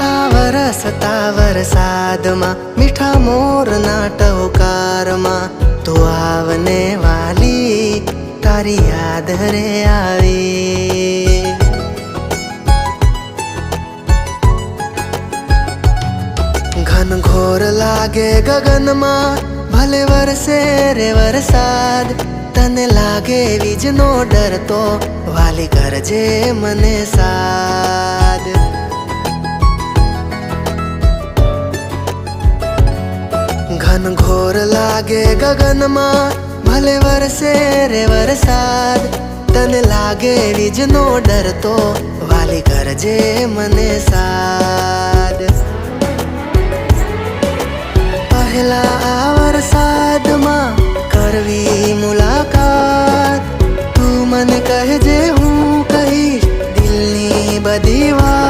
આ વરસતા વરસાદમાં મીઠા મોરના ટહુકારમાં તું આવને વાલી તારી યાદ રે આવી ઘનઘોર લાગે ગગનમાં ભલે વરસે રે વરસાદ તને લાગે વીજનો ડર તો વાલી કરજે મને સાદ ઘન ઘોર લાગે ગગનમાં, ભલે વરસે રે વરસાદ. તને લાગે વીજનો ડર તો વાલી કરજે મને સાદ. પહેલા આ વરસાદમાં કરવી મુલાકાત. તું મને કહેજે હું કહીશ, દિલની બધી વાત.